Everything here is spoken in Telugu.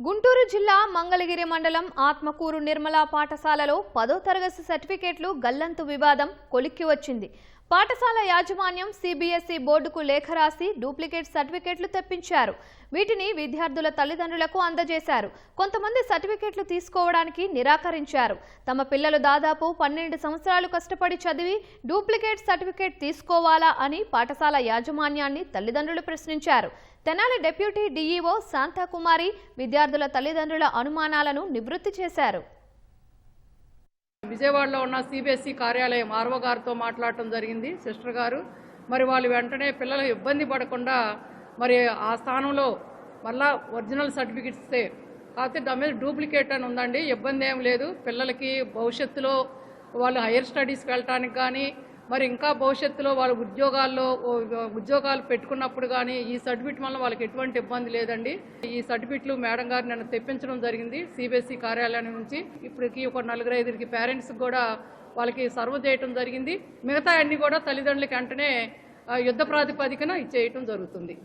గుంటూరు జిల్లా మంగళగిరి మండలం ఆత్మకూరు నిర్మలా పాఠశాలలో పదో తరగతి సర్టిఫికేట్లు గల్లంతు వివాదం కొలిక్కి వచ్చింది. పాఠశాల యాజమాన్యం సిబిఎస్ఈ బోర్డుకు లేఖ రాసి డూప్లికేట్ సర్టిఫికేట్లు తెప్పించారు. వీటిని విద్యార్థుల తల్లిదండ్రులకు అందజేశారు. కొంతమంది సర్టిఫికేట్లు తీసుకోవడానికి నిరాకరించారు. తమ పిల్లలు దాదాపు పన్నెండు సంవత్సరాలు కష్టపడి చదివి డూప్లికేట్ సర్టిఫికేట్ తీసుకోవాలా అని పాఠశాల యాజమాన్యాన్ని తల్లిదండ్రులు ప్రశ్నించారు. తెనాలి డిప్యూటీ డీఈఓ శాంతాకుమారి విద్యార్థుల తల్లిదండ్రుల అనుమానాలను నివృత్తి చేశారు. విజయవాడలో ఉన్న సిబిఎస్ఈ కార్యాలయం ఆర్వో గారితో మాట్లాడటం జరిగింది. సిస్టర్ గారు మరి వాళ్ళు వెంటనే పిల్లలు ఇబ్బంది పడకుండా మరి ఆ స్థానంలో మళ్ళా ఒరిజినల్ సర్టిఫికెట్స్ ఇస్తే కాకపోతే దాని మీద డూప్లికేట్ అని ఉందండి. ఇబ్బంది ఏం లేదు. పిల్లలకి భవిష్యత్తులో వాళ్ళు హైయర్ స్టడీస్కి వెళ్ళటానికి కానీ మరి ఇంకా భవిష్యత్తులో వాళ్ళ ఉద్యోగాల్లో ఉద్యోగాలు పెట్టుకున్నప్పుడు కానీ ఈ సర్టిఫికెట్ వల్ల వాళ్ళకి ఎటువంటి ఇబ్బంది లేదండి. ఈ సర్టిఫికెట్లు మేడం గారు నన్ను తెప్పించడం జరిగింది సిబిఎస్ఈ కార్యాలయం నుంచి. ఇప్పటికి ఒక నలుగురు ఐదుగురికి పేరెంట్స్ కూడా వాళ్ళకి సర్వ్ చేయటం జరిగింది. మిగతా అన్ని కూడా తల్లిదండ్రులకి వెంటనే యుద్ధ ప్రాతిపదికన ఇచ్చేయటం జరుగుతుంది.